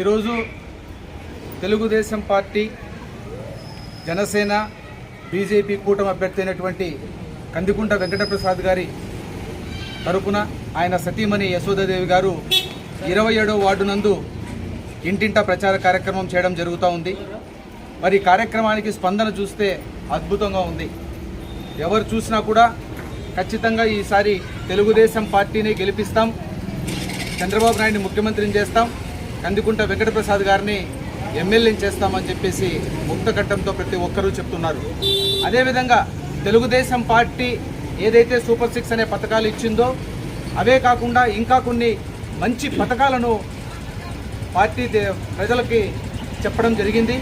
ఈరోజు Telugu Desam party Janasena BJP కూటమి అభ్యర్థి అయినటువంటి కందికుంట వెంకటప్రసాద్ గారి తరపున ఆయన సతీమణి యశోదాదేవి గారు ఇరవై ఏడవ వార్డు నందు ఇంటింటా ప్రచార కార్యక్రమం చేయడం జరుగుతూ ఉంది. మరి కార్యక్రమానికి స్పందన చూస్తే అద్భుతంగా ఉంది. ఎవరు చూసినా కూడా ఖచ్చితంగా ఈసారి తెలుగుదేశం పార్టీని గెలిపిస్తాం. చంద్రబాబు నాయుడిని ముఖ్యమంత్రిని చేస్తాం. కందికుంట వెంకటప్రసాద్ గారిని ఎమ్మెల్యేని చేస్తామని చెప్పేసి ముక్తకట్టంతో ప్రతి ఒక్కరూ చెప్తున్నారు. అదేవిధంగా తెలుగుదేశం పార్టీ ఏదైతే సూపర్ సిక్స్ అనే పథకాలు ఇచ్చిందో అవే కాకుండా ఇంకా కొన్ని మంచి పథకాలను పార్టీ ప్రజలకి చెప్పడం జరిగింది.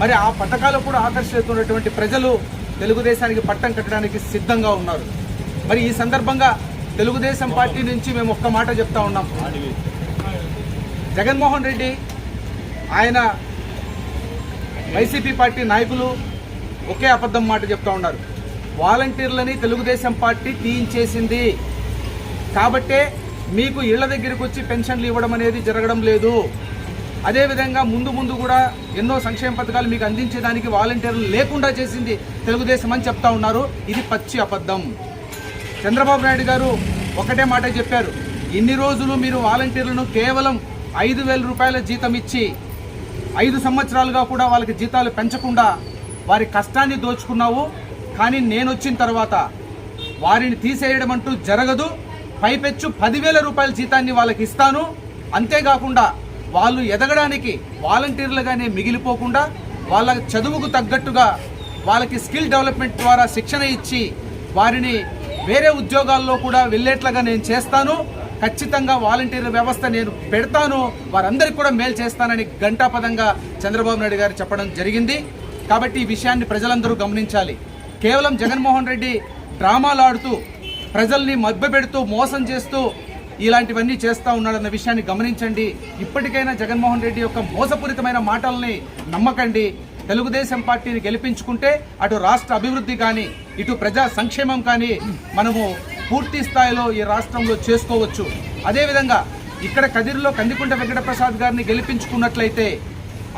మరి ఆ పథకాలు కూడా ఆకర్షిస్తున్నటువంటి ప్రజలు తెలుగుదేశానికి పట్టం కట్టడానికి సిద్ధంగా ఉన్నారు. మరి ఈ సందర్భంగా తెలుగుదేశం పార్టీ నుంచి మేము ఒక్క మాట చెప్తా ఉన్నాం. జగన్మోహన్ రెడ్డి ఆయన వైసీపీ పార్టీ నాయకులు ఒకే అబద్ధం మాట చెప్తా ఉన్నారు. వాలంటీర్లని తెలుగుదేశం పార్టీ తీయించేసింది కాబట్టే మీకు ఇళ్ళ దగ్గరికి వచ్చి పెన్షన్లు ఇవ్వడం అనేది జరగడం లేదు. అదేవిధంగా ముందు ముందు కూడా ఎన్నో సంక్షేమ పథకాలు మీకు అందించేదానికి వాలంటీర్లు లేకుండా చేసింది తెలుగుదేశం అని చెప్తా ఉన్నారు. ఇది పచ్చి అబద్ధం. చంద్రబాబు నాయుడు గారు ఒకటే మాట చెప్పారు. ఇన్ని రోజులు మీరు వాలంటీర్లను కేవలం ఐదు వేల రూపాయల జీతం ఇచ్చి ఐదు సంవత్సరాలుగా కూడా వాళ్ళకి జీతాలు పెంచకుండా వారి కష్టాన్ని దోచుకున్నావు. కానీ నేను వచ్చిన తర్వాత వారిని తీసేయడం అంటూ జరగదు. పైపెచ్చు పదివేల రూపాయల జీతాన్ని వాళ్ళకి ఇస్తాను. అంతేకాకుండా వాళ్ళు ఎదగడానికి వాలంటీర్లుగానే మిగిలిపోకుండా వాళ్ళ చదువుకు తగ్గట్టుగా వాళ్ళకి స్కిల్ డెవలప్మెంట్ ద్వారా శిక్షణ ఇచ్చి వారిని వేరే ఉద్యోగాల్లో కూడా వెళ్ళేట్లుగా నేను చేస్తాను. ఖచ్చితంగా వాలంటీర్ వ్యవస్థ నేను పెడతాను. వారందరికీ కూడా మేలు చేస్తానని ఘంటాపదంగా చంద్రబాబు నాయుడు గారు చెప్పడం జరిగింది. కాబట్టి ఈ విషయాన్ని ప్రజలందరూ గమనించాలి. కేవలం జగన్మోహన్ రెడ్డి డ్రామాలు ఆడుతూ ప్రజల్ని మభ్యపెడుతూ మోసం చేస్తూ ఇలాంటివన్నీ చేస్తూ ఉన్నాడన్న విషయాన్ని గమనించండి. ఇప్పటికైనా జగన్మోహన్ రెడ్డి యొక్క మోసపూరితమైన మాటల్ని నమ్మకండి. తెలుగుదేశం పార్టీని గెలిపించుకుంటే అటు రాష్ట్ర అభివృద్ధి కానీ ఇటు ప్రజా సంక్షేమం కానీ మనము పూర్తి స్థాయిలో ఈ రాష్ట్రంలో చేసుకోవచ్చు. అదేవిధంగా ఇక్కడ కదిరిలో కందికుంట వెంకటప్రసాద్ గారిని గెలిపించుకున్నట్లయితే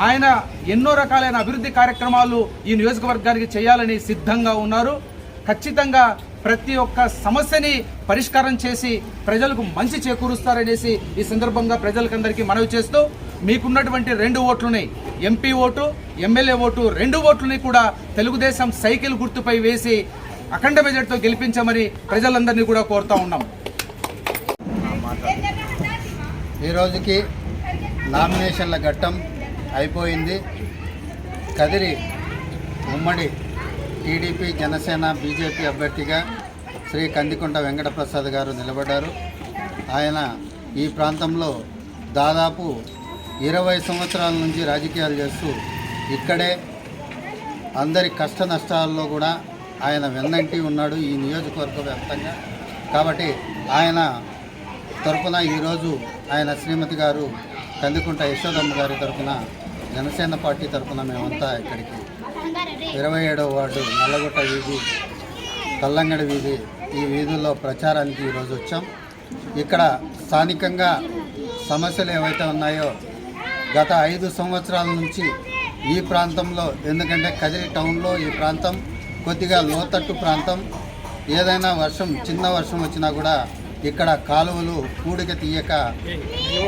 ఆయన ఎన్నో రకాలైన అభివృద్ధి కార్యక్రమాలు ఈ నియోజకవర్గానికి చేయాలని సిద్ధంగా ఉన్నారు. ఖచ్చితంగా ప్రతి ఒక్క సమస్యని పరిష్కారం చేసి ప్రజలకు మంచి చేకూరుస్తారనేసి ఈ సందర్భంగా ప్రజలకందరికీ మనవి చేస్తూ మీకున్నటువంటి రెండు ఓట్లుని ఎంపీ ఓటు ఎమ్మెల్యే ఓటు రెండు ఓట్లని కూడా తెలుగుదేశం సైకిల్ గుర్తుపై వేసి అఖండ బడ్జెట్తో గెలిపించమని ప్రజలందరినీ కూడా కోరుతా ఉన్నాం. ఈ రోజుకి నామినేషన్ల ఘట్టం అయిపోయింది. కదిరి ఉమ్మడి టీడీపీ జనసేన బీజేపీ అభ్యర్థిగా శ్రీ కందికొండ వెంకటప్రసాద్ గారు నిలబడ్డారు. ఆయన ఈ ప్రాంతంలో దాదాపు ఇరవై సంవత్సరాల నుంచి రాజకీయాలు చేస్తూ ఇక్కడే అందరి కష్ట నష్టాల్లో కూడా ఆయన వెన్నంటి ఉన్నాడు ఈ నియోజకవర్గ వ్యాప్తంగా. కాబట్టి ఆయన తరపున ఈరోజు ఆయన శ్రీమతి గారు కందికుంట యశోదమ్మ గారి తరపున జనసేన పార్టీ తరపున మేమంతా ఇక్కడికి. ఇరవై ఏడవ వార్డు నల్లగొట్ట వీధి కల్లంగడి వీధి ఈ వీధుల్లో ప్రచారానికి ఈరోజు వచ్చాం. ఇక్కడ స్థానికంగా సమస్యలు ఏవైతే ఉన్నాయో గత ఐదు సంవత్సరాల నుంచి ఈ ప్రాంతంలో ఎందుకంటే కదిరి టౌన్లో ఈ ప్రాంతం కొద్దిగా లోతట్టు ప్రాంతం. ఏదైనా వర్షం చిన్న వర్షం వచ్చినా కూడా ఇక్కడ కాలువలు కూడిక తీయక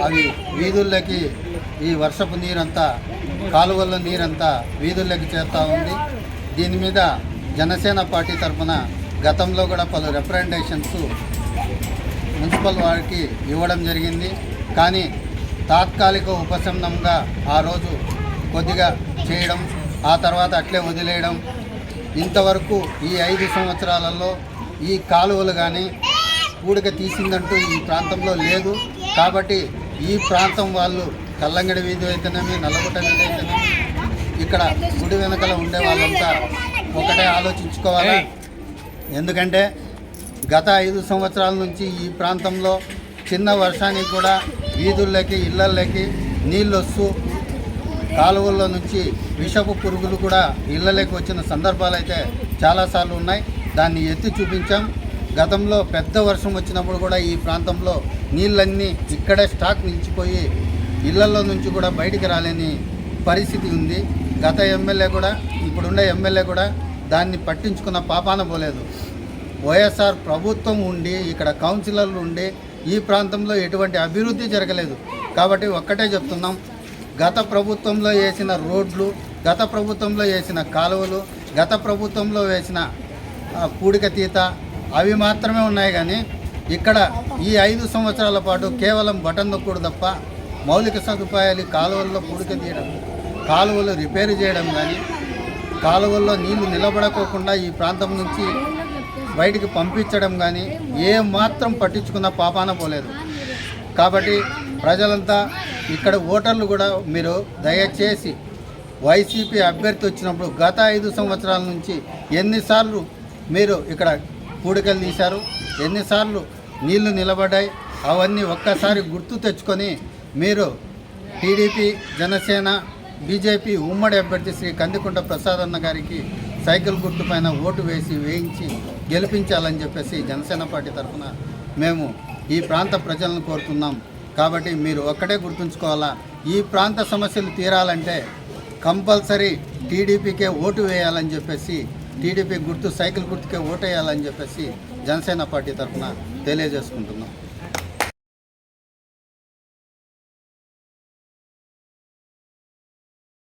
అవి వీధుల్లోకి ఈ వర్షపు నీరంతా కాలువల్లో నీరంతా వీధుల్లోకి చేరుతూ ఉంది. దీని మీద జనసేన పార్టీ తరఫున గతంలో కూడా పలు రిప్రజెంటేషన్స్ మున్సిపల్ వారికి ఇవ్వడం జరిగింది. కానీ తాత్కాలిక ఉపశమనంగా ఆ రోజు కొద్దిగా చేయడం ఆ తర్వాత అట్లే వదిలేయడం ఇంతవరకు ఈ ఐదు సంవత్సరాలలో ఈ కాలువలు కానీ కూడిక తీసిందంటూ ఈ ప్రాంతంలో లేదు. కాబట్టి ఈ ప్రాంతం వాళ్ళు కల్లంగడి వీధి అయితేనేమి నల్లగుట్ట వీధి అయితేనేమి ఇక్కడ గుడి వెనకల ఉండే వాళ్ళంతా ఒకటే ఆలోచించుకోవాలా? ఎందుకంటే గత ఐదు సంవత్సరాల నుంచి ఈ ప్రాంతంలో చిన్న వర్షానికి కూడా వీధుల్లోకి ఇళ్ళల్లోకి నీళ్ళు వస్తూ కాలువల్లో నుంచి విషపు పురుగులు కూడా ఇళ్ళలోకి వచ్చిన సందర్భాలు అయితే చాలాసార్లు ఉన్నాయి. దాన్ని ఎత్తి చూపించాం. గతంలో పెద్ద వర్షం వచ్చినప్పుడు కూడా ఈ ప్రాంతంలో నీళ్ళన్నీ ఇక్కడే స్టాక్ నిలిచిపోయి ఇళ్ళలో నుంచి కూడా బయటికి రాలేని పరిస్థితి ఉంది. గత ఎమ్మెల్యే కూడా ఇప్పుడున్న ఎమ్మెల్యే కూడా దాన్ని పట్టించుకున్న పాపాన పోలేదు. వైఎస్ఆర్ ప్రభుత్వం ఉండి ఇక్కడ కౌన్సిలర్లు ఉండి ఈ ప్రాంతంలో ఎటువంటి అభివృద్ధి జరగలేదు. కాబట్టి ఒక్కటే చెప్తున్నాం. గత ప్రభుత్వంలో వేసిన రోడ్లు గత ప్రభుత్వంలో వేసిన కాలువలు గత ప్రభుత్వంలో వేసిన పూడిక తీత అవి మాత్రమే ఉన్నాయి కానీ ఇక్కడ ఈ ఐదు సంవత్సరాల పాటు కేవలం బటన్ నొక్కుడు తప్ప మౌలిక సదుపాయాలు కాలువల్లో పూడిక తీయడం కాలువలు రిపేర్ చేయడం కానీ కాలువల్లో నీళ్ళు నిలబడకోకుండా ఈ ప్రాంతం నుంచి బయటికి పంపించడం కానీ ఏ మాత్రం పట్టించుకున్న పాపాన పోలేదు. కాబట్టి ప్రజలంతా ఇక్కడ ఓటర్లు కూడా మీరు దయచేసి వైసీపీ అభ్యర్థి వచ్చినప్పుడు గత ఐదు సంవత్సరాల నుంచి ఎన్నిసార్లు మీరు ఇక్కడ పూడికలు తీశారు? ఎన్నిసార్లు నీళ్ళు నిలబడ్డాయి? అవన్నీ ఒక్కసారి గుర్తు తెచ్చుకొని మీరు టీడీపీ జనసేన బీజేపీ ఉమ్మడి అభ్యర్థి శ్రీ కందికుంట ప్రసాద్ అన్న గారికి సైకిల్ గుర్తు పైన ఓటు వేసి వేయించి గెలిపించాలని చెప్పేసి జనసేన పార్టీ తరఫున మేము ఈ ప్రాంత ప్రజలను కోరుతున్నాం. కాబట్టి మీరు ఒక్కటే గుర్తుంచుకోవాలా ఈ ప్రాంత సమస్యలు తీరాలంటే కంపల్సరీ టీడీపీకే ఓటు వేయాలని చెప్పేసి టీడీపీ గుర్తు సైకిల్ గుర్తుకే ఓటు వేయాలని చెప్పేసి జనసేన పార్టీ తరఫున తెలియజేసుకుంటున్నాం.